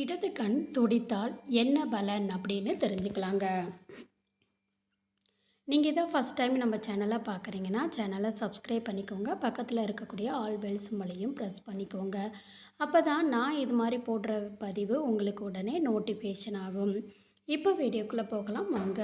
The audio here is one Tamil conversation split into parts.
இடது கண் துடித்தால் என்ன பலன் அப்படின்னு தெரிஞ்சுக்கலாங்க. நீங்கள் இதை ஃபஸ்ட் டைம் நம்ம சேனலை பார்க்குறீங்கன்னா சேனலை சப்ஸ்கிரைப் பண்ணிக்கோங்க. பக்கத்தில் இருக்கக்கூடிய ஆல் பெல் சிம்பளையும் ப்ரெஸ் பண்ணிக்கோங்க. அப்போ தான் நான் இது மாதிரி போடுற பதிவு உங்களுக்கு உடனே நோட்டிஃபிகேஷன் ஆகும். இப்போ வீடியோக்குள்ளே போகலாம் வாங்க.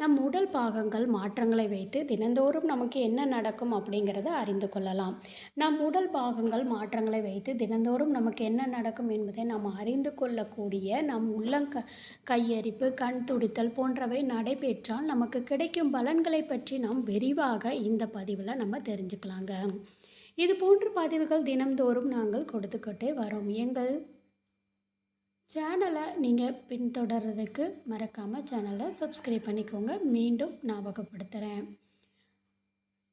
நம் உடல் பாகங்கள் மாற்றங்களை வைத்து தினந்தோறும் நமக்கு என்ன நடக்கும் அப்படிங்கிறத அறிந்து கொள்ளலாம். நம் உடல் பாகங்கள் மாற்றங்களை வைத்து தினந்தோறும் நமக்கு என்ன நடக்கும் என்பதை நாம் அறிந்து கொள்ளக்கூடிய நம் உள்ளங்க கையரிப்பு கண் துடித்தல் போன்றவை நடைபெற்றால் நமக்கு கிடைக்கும் பலன்களை பற்றி நாம் விரிவாக இந்த பதிவில் நம்ம தெரிஞ்சுக்கலாங்க. இது போன்ற பதிவுகள் தினந்தோறும் நாங்கள் கொடுத்துக்கிட்டே வரோம். எங்கள் சேனலை நீங்கள் பின்தொடர்றதுக்கு மறக்காமல் சேனலை சப்ஸ்கிரைப் பண்ணிக்கோங்க. மீண்டும் ஞாபகப்படுத்துகிறேன்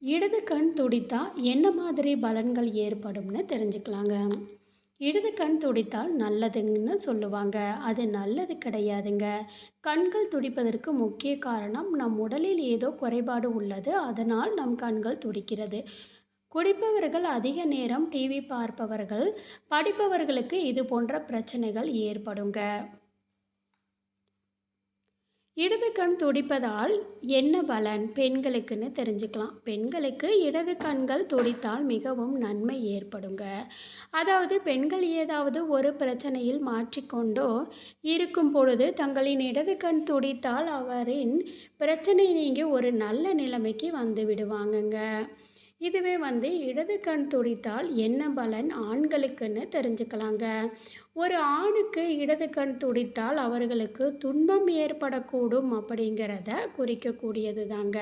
இடது கண் துடித்தால் என்ன மாதிரி பலன்கள் ஏற்படும்னு தெரிஞ்சுக்கலாங்க. இடது கண் துடித்தால் நல்லதுன்னு சொல்லுவாங்க. அது நல்லது கிடையாதுங்க. கண்கள் துடிப்பதற்கு முக்கிய காரணம் நம் உடலில் ஏதோ குறைபாடு உள்ளது. அதனால் நம் கண்கள் துடிக்கிறது. குடிப்பவர்கள் அதிக நேரம் டிவி பார்ப்பவர்கள் படிப்பவர்களுக்கு இது போன்ற பிரச்சனைகள் ஏற்படுங்க. இடது கண் துடிப்பதால் என்ன பலன்? பெண்களுக்குன்னு தெரிஞ்சுக்கலாம். பெண்களுக்கு இடது கண்கள் துடித்தால் மிகவும் நன்மை ஏற்படுங்க. அதாவது பெண்கள் ஏதாவது ஒரு பிரச்சனையில் மாற்றிக்கொண்டோ இருக்கும் பொழுது தங்களின் இடது கண் துடித்தால் அவரின் பிரச்சனை நீங்கி ஒரு நல்ல நிலைமைக்கு வந்து விடுவாங்கங்க. இதுவே வந்து இடது கண் துடித்தால் என்ன பலன்? ஆண்களுக்குன்னு தெரிஞ்சுக்கலாங்க. ஒரு ஆணுக்கு இடது கண் துடித்தால் அவர்களுக்கு துன்பம் ஏற்படக்கூடும் அப்படிங்கிறத குறிக்கக்கூடியது தாங்க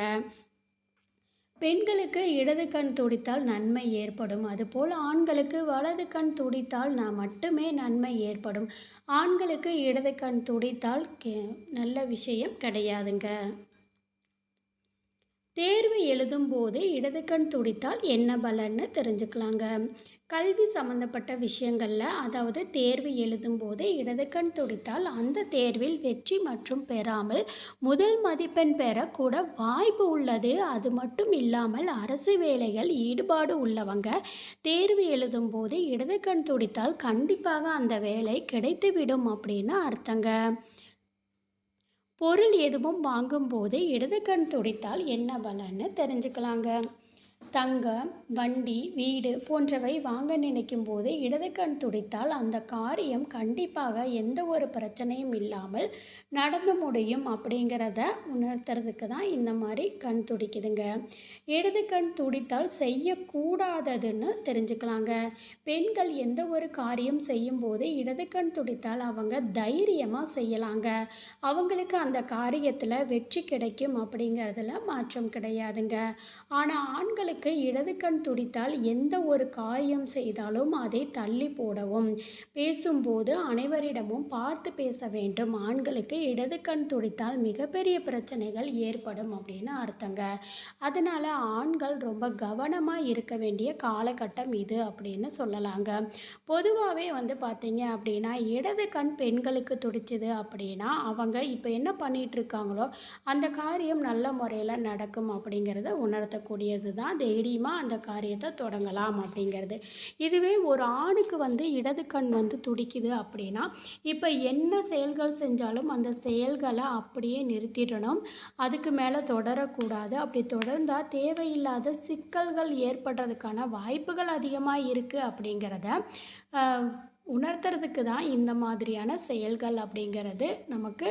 பெண்களுக்கு இடது கண் துடித்தால் நன்மை ஏற்படும். அதுபோல் ஆண்களுக்கு வலது கண் துடித்தால் நான் மட்டுமே நன்மை ஏற்படும். ஆண்களுக்கு இடது கண் துடித்தால் நல்ல விஷயம் கிடையாதுங்க. தேர்வு எழுதும்போது இடது கண் துடித்தால் என்ன பலன்னு தெரிஞ்சுக்கலாங்க. கல்வி சம்மந்தப்பட்ட விஷயங்களில் அதாவது தேர்வு எழுதும்போது இடது கண் துடித்தால் அந்த தேர்வில் வெற்றி மற்றும் பெறாமல் முதல் மதிப்பெண் பெறக்கூட வாய்ப்பு உள்ளது. அது மட்டும் இல்லாமல் அரசு வேலைகள் ஈடுபாடு உள்ளவங்க தேர்வு எழுதும்போது இடது கண் துடித்தால் கண்டிப்பாக அந்த வேலை கிடைத்துவிடும் அப்படின்னு அர்த்தங்க. பொருள் எதுவும் வாங்கும்போது இடது கண் துடித்தால் என்ன பலன்னு தெரிஞ்சுக்கலாங்க. தங்கம் வண்டி வீடு போன்றவை வாங்க நினைக்கும் போது இடது கண் துடித்தால் அந்த காரியம் கண்டிப்பாக எந்த ஒரு பிரச்சனையும் இல்லாமல் நடந்து முடியும் அப்படிங்கிறத உணர்த்துறதுக்கு தான் இந்த மாதிரி கண் துடிக்குதுங்க. இடது கண் துடித்தால் செய்யக்கூடாததுன்னு தெரிஞ்சுக்கலாங்க. பெண்கள் எந்த ஒரு காரியம் செய்யும்போது இடது கண் துடித்தால் அவங்க தைரியமாக செய்யலாங்க. அவங்களுக்கு அந்த காரியத்தில் வெற்றி கிடைக்கும் அப்படிங்கிறதுல மாற்றம் கிடையாதுங்க. ஆனால் ஆண்களுக்கு அவர்களுக்கு இடது கண் துடித்தால் எந்த ஒரு காரியம் செய்தாலும் அதை தள்ளி போடவும். பேசும்போது அனைவரிடமும் பார்த்து பேச வேண்டும். ஆண்களுக்கு இடது கண் துடித்தால் மிகப்பெரிய பிரச்சனைகள் ஏற்படும் அப்படின்னு அர்த்தங்க. அதனால் ஆண்கள் ரொம்ப கவனமாக இருக்க வேண்டிய காலகட்டம் இது அப்படின்னு சொல்லலாங்க. பொதுவாகவே வந்து பார்த்தீங்க அப்படின்னா இடது கண் பெண்களுக்கு துடிச்சுது அப்படின்னா அவங்க இப்போ என்ன பண்ணிகிட்டு இருக்காங்களோ அந்த காரியம் நல்ல முறையில் நடக்கும் அப்படிங்கிறத உணர்த்தக்கூடியது தான் தைரியமாக அந்த காரியத்தை தொடங்கலாம் அப்படிங்கிறது. இதுவே ஒரு ஆணுக்கு வந்து இடது கண் வந்து துடிக்குது அப்படின்னா இப்போ என்ன செயல்கள் செஞ்சாலும் அந்த செயல்களை அப்படியே நிறுத்திடணும். அதுக்கு மேலே தொடரக்கூடாது. அப்படி தொடர்ந்தால் தேவையில்லாத சிக்கல்கள் ஏற்படுறதுக்கான வாய்ப்புகள் அதிகமாக இருக்குது அப்படிங்கிறத உணர்த்துறதுக்கு தான் இந்த மாதிரியான செயல்கள் அப்படிங்கிறது நமக்கு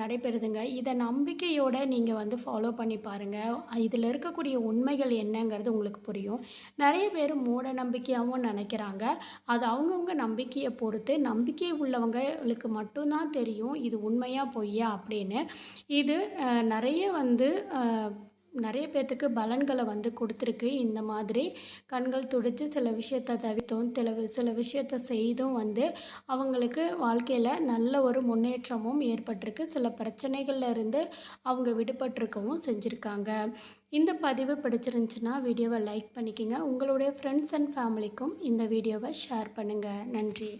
நடைபெறுதுங்க. இதை நம்பிக்கையோடு நீங்கள் வந்து ஃபாலோ பண்ணி பாருங்கள் இதில் இருக்கக்கூடிய உண்மைகள் என்னங்கிறது உங்களுக்கு புரியும். நிறைய பேர் மூட நம்பிக்கையாகவும் நினைக்கிறாங்க. அது அவங்கவுங்க நம்பிக்கையை பொறுத்து நம்பிக்கை உள்ளவங்களுக்கு மட்டும்தான் தெரியும் இது உண்மையாக பொய்யா அப்படின்னு. இது நிறைய வந்து நிறைய பேர்த்துக்கு பலன்களை வந்து கொடுத்துருக்கு. இந்த மாதிரி கண்கள் துடித்து சில விஷயத்த தவிர்த்தும் சில சில விஷயத்த செய்தும் வந்து அவங்களுக்கு வாழ்க்கையில் நல்ல ஒரு முன்னேற்றமும் ஏற்பட்டிருக்கு. சில பிரச்சனைகள்ல இருந்து அவங்க விடுபட்டிருக்கவும் செஞ்சுருக்காங்க. இந்த பதிவு பிடிச்சிருந்துச்சுன்னா வீடியோவை லைக் பண்ணிக்கோங்க. உங்களுடைய ஃப்ரெண்ட்ஸ் அண்ட் ஃபேமிலிக்கும் இந்த வீடியோவை ஷேர் பண்ணுங்கள் நன்றி.